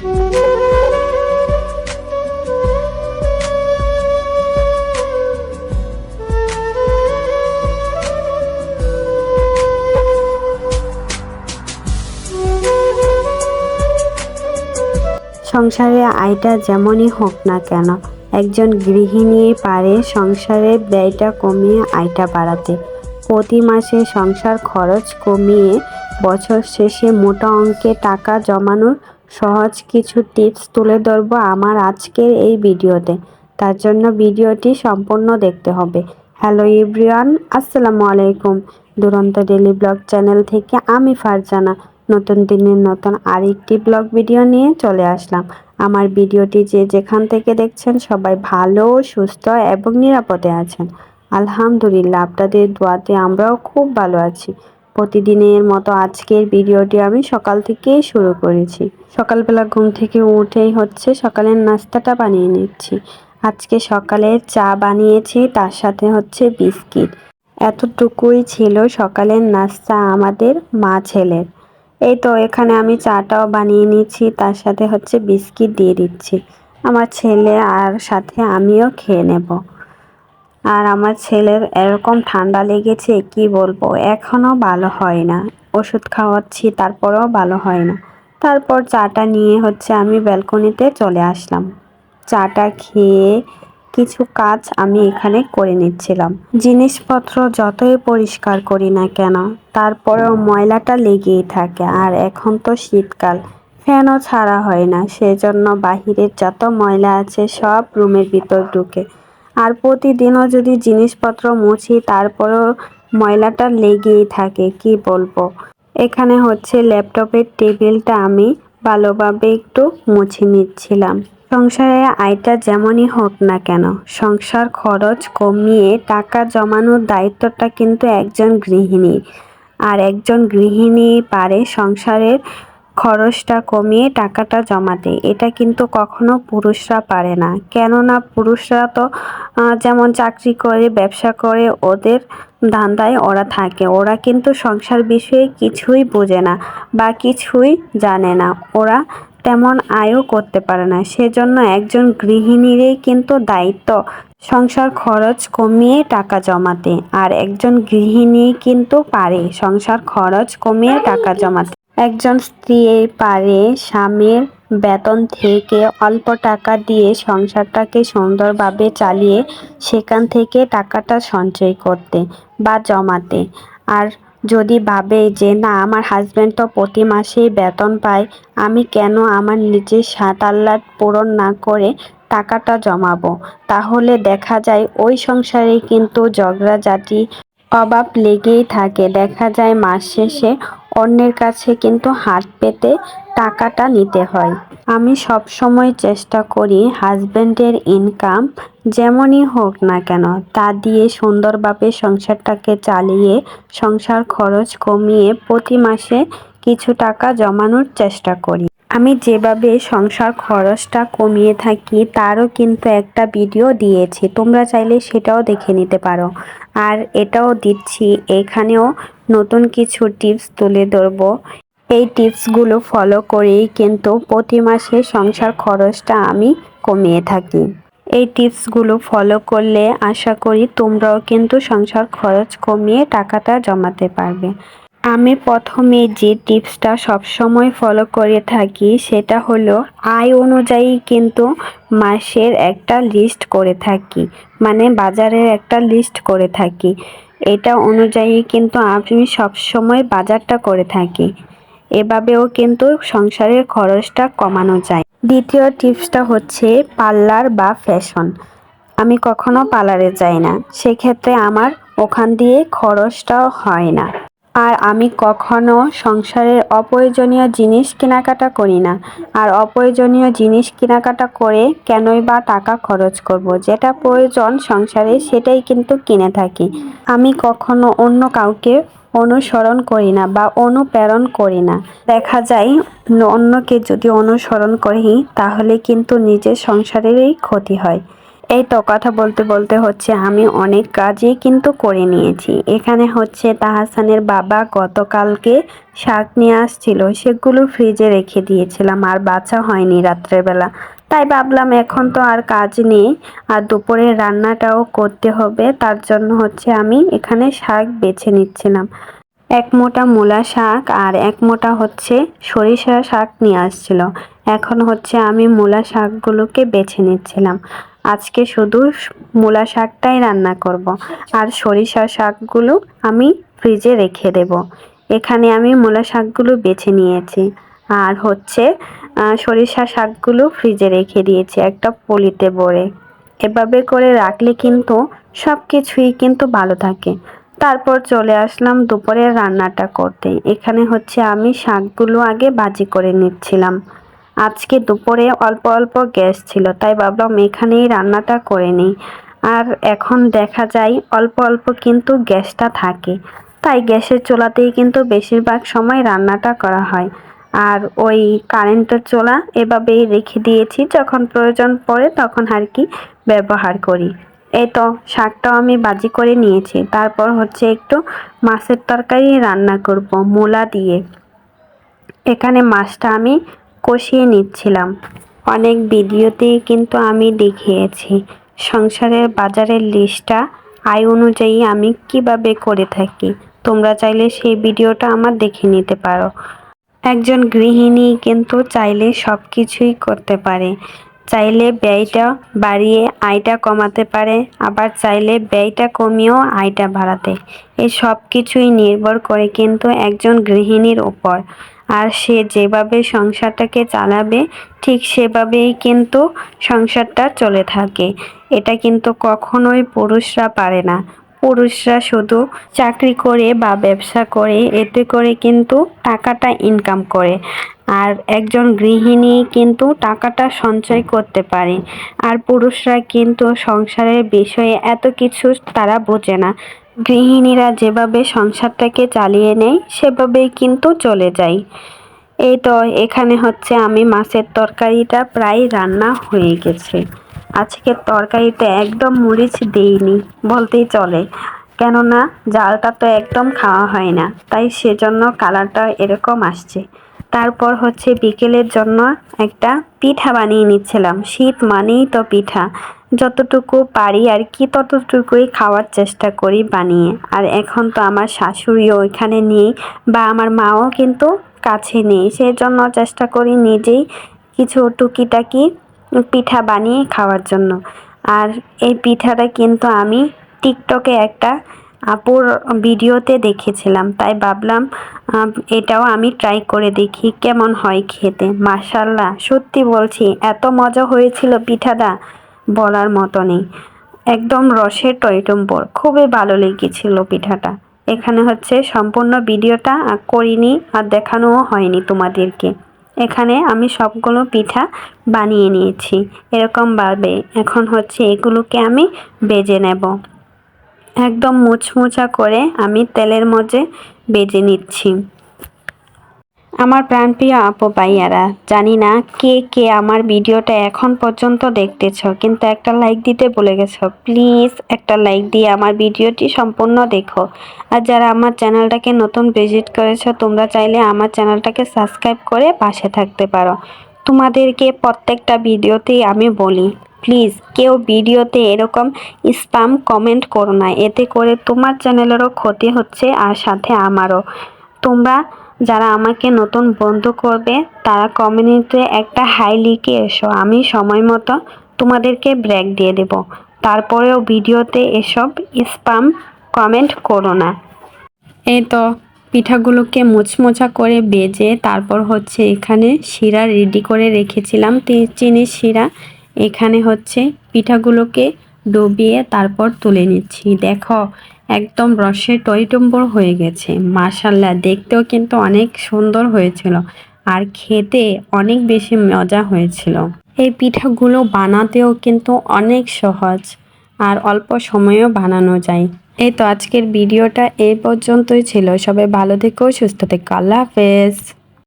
সংসারে আয়টা যেমনই হোক না কেন, একজন গৃহিণী পারে সংসারের ব্যয়টা কমিয়ে আয়টা বাড়াতে। প্রতি মাসে সংসার খরচ কমিয়ে বছর শেষে মোটা অঙ্কে টাকা জমানোর সহজ কিছু টিপস তুলে ধরবো আমার আজকের এই ভিডিওতে। তার জন্য ভিডিওটি সম্পূর্ণ দেখতে হবে। হ্যালো ইব্রিয়ান আসসালামু আলাইকুম। দুরন্ত ডেলি ব্লগ চ্যানেল থেকে আমি ফারজানা। নতুন দিনের নতুন আরেকটি ব্লগ ভিডিও নিয়ে চলে আসলাম। আমার ভিডিওটি যে যেখান থেকে দেখছেন সবাই ভালো, সুস্থ এবং নিরাপদে আছেন। আলহামদুলিল্লাহ, আপনাদের দোয়াতে আমরাও খুব ভালো আছি। প্রতিদিনের মতো আজকের ভিডিওটি আমি সকাল থেকেই শুরু করেছি। সকালবেলা ঘুম থেকে উঠেই হচ্ছে সকালের নাস্তাটা বানিয়ে নিচ্ছি। আজকে সকালে চা বানিয়েছি, তার সাথে হচ্ছে বিস্কিট। এতটুকুই ছিল সকালের নাস্তা আমাদের মা ছেলের। এই তো এখানে আমি চাটাও বানিয়ে নিচ্ছি, তার সাথে হচ্ছে বিস্কিট দিয়ে দিচ্ছি। আমার ছেলে আর সাথে আমিও খেয়ে নেব। আর আমার ছেলের এরকম ঠান্ডা লেগেছে, কি বলব? এখনও ভালো হয় না। ওষুধ খাওয়াচ্ছি, তারপরেও ভালো হয় না। তারপর চাটা নিয়ে হচ্ছে আমি ব্যালকনিতে চলে আসলাম। চাটা খেয়ে কিছু কাজ আমি এখানে করে নিচ্ছিলাম। জিনিসপত্র যতই পরিষ্কার করি না কেন, তারপরেও ময়লাটা লেগেই থাকে। আর এখন তো শীতকাল, ফ্যানও ছাড়া হয় না। সেজন্য বাহিরের যত ময়লা আছে সব রুমের ভিতর ঢুকে। আর প্রতিদিনও যদি জিনিসপত্র মুছি, তারপরও ময়লাটা লেগেই থাকে, কি বলব? এখানে হচ্ছে ল্যাপটপের টেবিলটা আমি ভালোভাবে একটু মুছে নিচ্ছিলাম। সংসারে আয়টা যেমনই হোক না কেন, সংসার খরচ কমিয়ে টাকা জমানোর দায়িত্বটা কিন্তু একজন গৃহিণী। আর একজন গৃহিণী পারে সংসারের খরচটা কমিয়ে টাকাটা জমাতে এটা কিন্তু কখনো পুরুষরা পারে না। কেননা পুরুষরা তো যেমন চাকরি করে, ব্যবসা করে, ওদের ধান্দায় ওরা থাকে। ওরা কিন্তু সংসার বিষয়ে কিছুই বোঝে না বা কিছুই জানে না। ওরা তেমন আয়ও করতে পারে না। সেজন্য একজন গৃহিণীরই কিন্তু দায়িত্ব সংসার খরচ কমিয়ে টাকা জমাতে আর একজন গৃহিণী কিন্তু পারে সংসার খরচ কমিয়ে টাকা জমাতে একজন স্ত্রী পারে স্বামীর বেতন থেকে অল্প টাকা দিয়ে সংসারটাকে সুন্দরভাবে চালিয়ে সেখান থেকে টাকাটা সঞ্চয় করতে বা জমাতে। আর যদি ভাবে যে, না, আমার হাজব্যান্ড তো প্রতি মাসেই বেতন পায়, আমি কেন আমার নিজের সাত আহ্লাদ পূরণ না করে টাকাটা জমাবো? তাহলে দেখা যায় ওই সংসারে কিন্তু ঝগড়াঝাটি, অভাব লেগেই থাকে। দেখা যায় মাস শেষে অন্যের কাছে কিন্তু হাত পেতে টাকাটা নিতে হয়। আমি সব সময় চেষ্টা করি হাজব্যান্ডের ইনকাম যেমনই হোক না কেন, তা দিয়ে সুন্দরভাবে সংসারটাকে চালিয়ে সংসার খরচ কমিয়ে প্রতি মাসে কিছু টাকা জমানোর চেষ্টা করি। আমি যেভাবে সংসার খরচটা কমিয়ে থাকি, তারও কিন্তু একটা ভিডিও দিয়েছি। তোমরা চাইলে সেটাও দেখে নিতে পারো। আর এটাও দিচ্ছি, এখানেও নতুন কিছু টিপস তুলে ধরবো। এই টিপসগুলো ফলো করেই কিন্তু প্রতি মাসে সংসার খরচটা আমি কমিয়ে থাকি। এই টিপসগুলো ফলো করলে আশা করি তোমরাও কিন্তু সংসার খরচ কমিয়ে টাকাটা জমাতে পারবে। আমি প্রথমে যে টিপসটা সবসময় ফলো করে থাকি সেটা হলো, আয় অনুযায়ী কিন্তু মাসের একটা লিস্ট করে থাকি মানে বাজারের একটা লিস্ট করে থাকি। এটা অনুযায়ী কিন্তু আমি সবসময় বাজারটা করে থাকি। এভাবেও কিন্তু সংসারের খরচটা কমানো যায়। দ্বিতীয় টিপসটা হচ্ছে পার্লার বা ফ্যাশন। আমি কখনো পার্লারে যাই না, সেক্ষেত্রে আমার ওখান দিয়ে খরচটাও হয় না। আর আমি কখনো সংসারের অপ্রয়োজনীয় জিনিস কেনাকাটা করি না। আর অপ্রয়োজনীয় জিনিস কেনাকাটা করে কেনই বা টাকা খরচ করব। যেটা প্রয়োজন সংসারে সেটাই কিন্তু কিনে থাকি। আমি কখনো অন্য কাউকে অনুসরণ করি না বা অনুপ্রেরণ করি না। দেখা যায় অন্যকে যদি অনুসরণ করি, তাহলে কিন্তু নিজের সংসারেরই ক্ষতি হয়। এই তো কথা বলতে বলতে হচ্ছে, আমি অনেক কাজই কিন্তু করে নিয়েছি। এখানে হচ্ছে তাহাসানের বাবা গতকালকে শাক নিয়ে আসছিল, সেগুলো ফ্রিজে রেখে দিয়েছিলাম, আর বাছা হয়নি রাত্রেবেলা তাই ভাবলাম এখন তো আর কাজ নেই, আর দুপুরে রান্নাটাও করতে হবে, তার জন্য হচ্ছে আমি এখানে শাক বেছে নিচ্ছিলাম। এক মোটা মূলা শাক আর এক মোটা হচ্ছে সরিষা শাক নিয়ে আসছিল। এখন হচ্ছে আমি মূলা শাকগুলোকে বেছে নিচ্ছিলাম। আজকে শুধু মূলা শাকটাই রান্না করব। আর সরিষা শাকগুলো আমি ফ্রিজে রেখে দেব। এখানে আমি মূলা শাকগুলো বেছে নিয়েছি। আর হচ্ছে সরিষা শাকগুলো ফ্রিজে রেখে দিয়েছি একটা পলিতে ভরে। এভাবে করে রাখলে কিন্তু সব কিছুই কিন্তু ভালো থাকে। তারপর চলে আসলাম দুপুরের রান্নাটা করতে। এখানে হচ্ছে আমি শাকগুলো আগে বাজি করে নিচ্ছিলাম। আজকে দুপুরে অল্প অল্প গ্যাস ছিল, তাই ভাবলাম এখানেই রান্নাটা করে নিই। আর এখন দেখা যায় অল্প অল্প কিন্তু গ্যাসটা থাকে। তাই গ্যাসের চোলাতেই কিন্তু বেশিরভাগ সময় রান্নাটা করা হয়। আর ওই কারেন্টের চোলা এভাবেই রেখে দিয়েছি, যখন প্রয়োজন পড়ে তখন আর কি ব্যবহার করি। এই তো, শাকটাও আমি বাজি করে নিয়েছি। তারপর হচ্ছে একটু মাছের তরকারি রান্না করব, মূলা দিয়ে। এখানে মাছটা আমি কষিয়ে নিচ্ছিলাম। অনেক ভিডিওতেই কিন্তু আমি দেখিয়েছি, সংসারের বাজারের লিস্টটা আয় অনুযায়ী আমি কীভাবে করে থাকি। তোমরা চাইলে সেই ভিডিওটা আমার দেখে নিতে পারো। একজন গৃহিণী কিন্তু চাইলে সব কিছুই করতে পারে। চাইলে ব্যয়টা বাড়িয়ে আয়টা কমাতে পারে, আবার চাইলে ব্যয়টা কমিয়েও আয়টা বাড়াতে। এই সব কিছুই নির্ভর করে কিন্তু একজন গৃহিণীর ওপর আর সে যেভাবে সংসারটাকে চালাবে, ঠিক সেভাবেই কিন্তু সংসারটা চলে থাকে। এটা কিন্তু কখনোই পুরুষরা পারে না। পুরুষরা শুধু চাকরি করে বা ব্যবসা করে, এতে করে কিন্তু টাকাটা ইনকাম করে। আর একজন গৃহিণী কিন্তু টাকাটা সঞ্চয় করতে পারে। আর পুরুষরা কিন্তু সংসারের বিষয়ে এত কিছু তারা বোঝে না। গৃহিণীরা যেভাবে সংসারটাকে চালিয়ে নেয়, সেভাবেই কিন্তু চলে যায়। এই তো, এখানে হচ্ছে আমি মাছের তরকারিটা প্রায় রান্না হয়ে গেছে। আজকের তরকারিতে একদম মরিচ দিইনি, বলতেই চলে। কেননা, জালটা তো একদম খাওয়া হয় না, তাই সেজন্য কালারটা এরকম আসছে। তারপর হচ্ছে বিকেলের জন্য একটা পিঠা বানিয়ে নিচ্ছিলাম। শীত মানেই তো পিঠা। যতটুকু পারি আর কি, ততটুকুই খাওয়ার চেষ্টা করি বানিয়ে। আর এখন তো আমার শাশুড়িও ওইখানে নেই বা আমার মাও কিন্তু কাছে নেই। সেই জন্য চেষ্টা করি নিজেই কিছু টুকিটাকি পিঠা বানিয়ে খাওয়ার জন্য। আর এই পিঠাটা কিন্তু আমি টিকটকে একটা আপুর ভিডিওতে দেখেছিলাম। তাই ভাবলাম এটাও আমি ট্রাই করে দেখি কেমন হয় খেতে। মাসাল্লাহ সত্যি বলছি, এত মজা হয়েছিল পিঠাটা। বলার মতো নেই। একদম রসের টইটম্বর খুবই ভালো লেগেছিল পিঠাটা। এখানে হচ্ছে সম্পূর্ণ ভিডিওটা করিনি আর দেখানোও হয়নি তোমাদেরকে। এখানে আমি সবগুলো পিঠা বানিয়ে নিয়েছি। এরকমভাবে এখন হচ্ছে এগুলোকে আমি বেজে নেব। একদম মুচমুচা করে আমি তেলের মধ্যে বেজে নিচ্ছি। আমার প্রাণপ্রিয় আপু ভাইয়ারা, জানি না কে কে আমার ভিডিওটা এখন পর্যন্ত দেখতেছ, কিন্তু একটা লাইক দিতে বলে গেছো। প্লিজ একটা লাইক দিয়ে আমার ভিডিওটি সম্পূর্ণ দেখো। আর যারা আমার চ্যানেলটাকে নতুন ভিজিট করেছ, তোমরা চাইলে আমার চ্যানেলটাকে সাবস্ক্রাইব করে পাশে থাকতে পারো। তোমাদেরকে প্রত্যেকটা ভিডিওতেই আমি বলি প্লিজ কেউ ভিডিওতে এরকম স্পাম কমেন্ট করো না, এতে করে তোমার চ্যানেলেরও ক্ষতি হচ্ছে আর সাথে আমারও। তোমরা যারা আমাকে নতুন বন্ধু করবে, তারা কমিউনিটিতে একটা হাই লিখে এসো। আমি সময় মতো তোমাদেরকে ব্রেক দিয়ে দেব। তারপরেও ভিডিওতে এসব স্পাম কমেন্ট করো না। এই তো, পিঠাগুলোকে মোচমোচা করে বেজে তারপর হচ্ছে এখানে শিরা রেডি করে রেখেছিলাম। চিনির শিরা। এখানে হচ্ছে পিঠাগুলোকে ডুবিয়ে তারপর তুলে নিচ্ছি। দেখো একদম রসে টইটম্বর হয়ে গেছে। মার্শাল্লাহ দেখতেও কিন্তু অনেক সুন্দর হয়েছিল আর খেতে অনেক বেশি মজা হয়েছিল। এই পিঠাগুলো বানাতেও কিন্তু অনেক সহজ আর অল্প সময়েও বানানো যায়। এই তো আজকের ভিডিওটা এই পর্যন্তই ছিল। সবাই ভালো থেকো, সুস্থ থেকো। আল্লাহ হাফেজ।